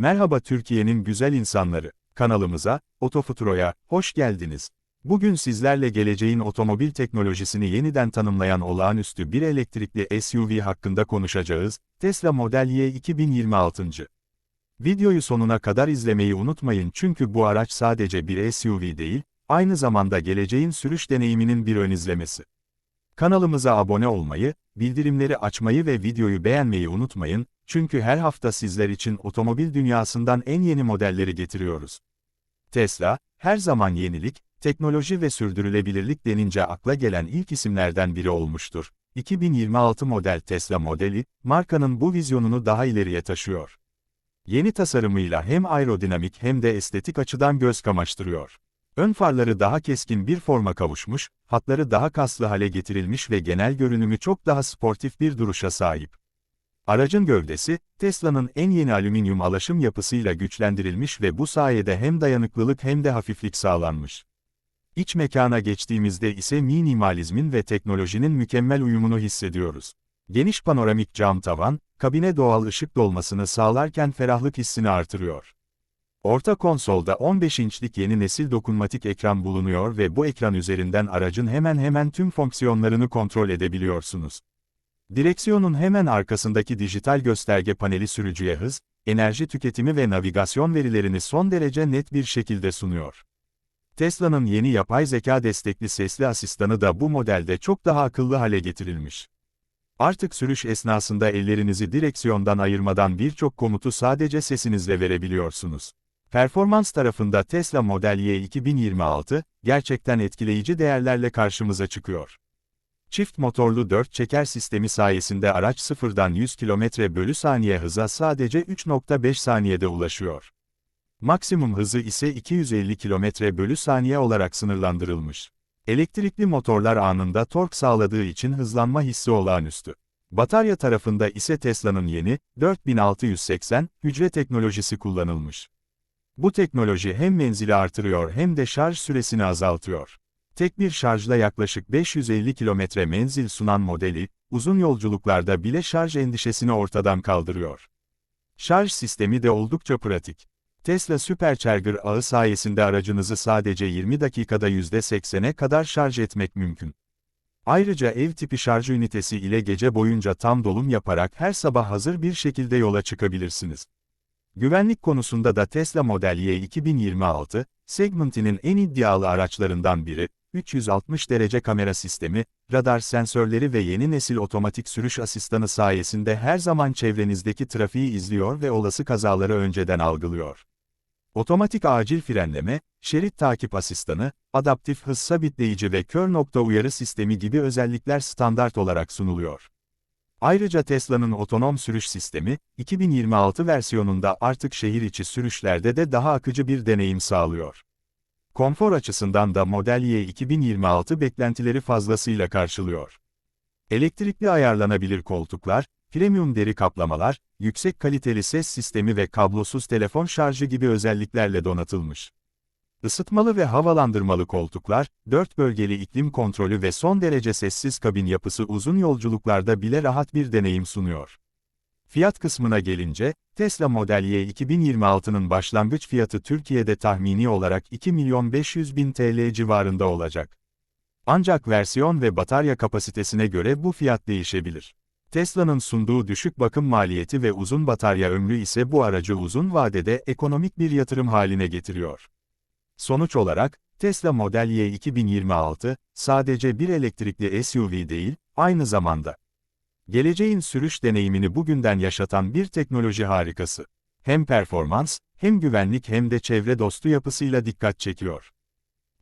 Merhaba Türkiye'nin güzel insanları. Kanalımıza, Otofuturo'ya hoş geldiniz. Bugün sizlerle geleceğin otomobil teknolojisini yeniden tanımlayan olağanüstü bir elektrikli SUV hakkında konuşacağız. Tesla Model Y 2026. Videoyu sonuna kadar izlemeyi unutmayın çünkü bu araç sadece bir SUV değil, aynı zamanda geleceğin sürüş deneyiminin bir ön izlemesi. Kanalımıza abone olmayı, bildirimleri açmayı ve videoyu beğenmeyi unutmayın, çünkü her hafta sizler için otomobil dünyasından en yeni modelleri getiriyoruz. Tesla, her zaman yenilik, teknoloji ve sürdürülebilirlik denince akla gelen ilk isimlerden biri olmuştur. 2026 model Tesla modeli, markanın bu vizyonunu daha ileriye taşıyor. Yeni tasarımıyla hem aerodinamik hem de estetik açıdan göz kamaştırıyor. Ön farları daha keskin bir forma kavuşmuş, hatları daha kaslı hale getirilmiş ve genel görünümü çok daha sportif bir duruşa sahip. Aracın gövdesi, Tesla'nın en yeni alüminyum alaşım yapısıyla güçlendirilmiş ve bu sayede hem dayanıklılık hem de hafiflik sağlanmış. İç mekana geçtiğimizde ise minimalizmin ve teknolojinin mükemmel uyumunu hissediyoruz. Geniş panoramik cam tavan, kabine doğal ışık dolmasını sağlarken ferahlık hissini artırıyor. Orta konsolda 15 inçlik yeni nesil dokunmatik ekran bulunuyor ve bu ekran üzerinden aracın hemen hemen tüm fonksiyonlarını kontrol edebiliyorsunuz. Direksiyonun hemen arkasındaki dijital gösterge paneli sürücüye hız, enerji tüketimi ve navigasyon verilerini son derece net bir şekilde sunuyor. Tesla'nın yeni yapay zeka destekli sesli asistanı da bu modelde çok daha akıllı hale getirilmiş. Artık sürüş esnasında ellerinizi direksiyondan ayırmadan birçok komutu sadece sesinizle verebiliyorsunuz. Performans tarafında Tesla Model Y 2026, gerçekten etkileyici değerlerle karşımıza çıkıyor. Çift motorlu 4 çeker sistemi sayesinde araç sıfırdan 100 km bölü saniye hıza sadece 3.5 saniyede ulaşıyor. Maksimum hızı ise 250 km bölü saniye olarak sınırlandırılmış. Elektrikli motorlar anında tork sağladığı için hızlanma hissi olağanüstü. Batarya tarafında ise Tesla'nın yeni, 4680, hücre teknolojisi kullanılmış. Bu teknoloji hem menzili artırıyor hem de şarj süresini azaltıyor. Tek bir şarjla yaklaşık 550 kilometre menzil sunan modeli, uzun yolculuklarda bile şarj endişesini ortadan kaldırıyor. Şarj sistemi de oldukça pratik. Tesla Supercharger ağı sayesinde aracınızı sadece 20 dakikada %80'e kadar şarj etmek mümkün. Ayrıca ev tipi şarj ünitesi ile gece boyunca tam dolum yaparak her sabah hazır bir şekilde yola çıkabilirsiniz. Güvenlik konusunda da Tesla Model Y 2026, segmentinin en iddialı araçlarından biri, 360 derece kamera sistemi, radar sensörleri ve yeni nesil otomatik sürüş asistanı sayesinde her zaman çevrenizdeki trafiği izliyor ve olası kazaları önceden algılıyor. Otomatik acil frenleme, şerit takip asistanı, adaptif hız sabitleyici ve kör nokta uyarı sistemi gibi özellikler standart olarak sunuluyor. Ayrıca Tesla'nın otonom sürüş sistemi, 2026 versiyonunda artık şehir içi sürüşlerde de daha akıcı bir deneyim sağlıyor. Konfor açısından da Model Y 2026 beklentileri fazlasıyla karşılıyor. Elektrikli ayarlanabilir koltuklar, premium deri kaplamalar, yüksek kaliteli ses sistemi ve kablosuz telefon şarjı gibi özelliklerle donatılmış. Isıtmalı ve havalandırmalı koltuklar, 4 bölgeli iklim kontrolü ve son derece sessiz kabin yapısı uzun yolculuklarda bile rahat bir deneyim sunuyor. Fiyat kısmına gelince, Tesla Model Y 2026'nın başlangıç fiyatı Türkiye'de tahmini olarak 2 milyon 500 bin TL civarında olacak. Ancak versiyon ve batarya kapasitesine göre bu fiyat değişebilir. Tesla'nın sunduğu düşük bakım maliyeti ve uzun batarya ömrü ise bu aracı uzun vadede ekonomik bir yatırım haline getiriyor. Sonuç olarak, Tesla Model Y 2026, sadece bir elektrikli SUV değil, aynı zamanda geleceğin sürüş deneyimini bugünden yaşatan bir teknoloji harikası. Hem performans, hem güvenlik hem de çevre dostu yapısıyla dikkat çekiyor.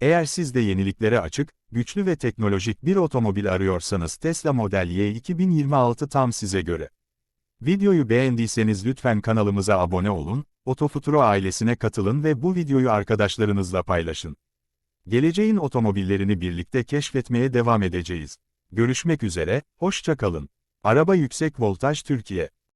Eğer siz de yeniliklere açık, güçlü ve teknolojik bir otomobil arıyorsanız Tesla Model Y 2026 tam size göre. Videoyu beğendiyseniz lütfen kanalımıza abone olun, Otofuturo ailesine katılın ve bu videoyu arkadaşlarınızla paylaşın. Geleceğin otomobillerini birlikte keşfetmeye devam edeceğiz. Görüşmek üzere, hoşça kalın. Araba Yüksek Voltaj Türkiye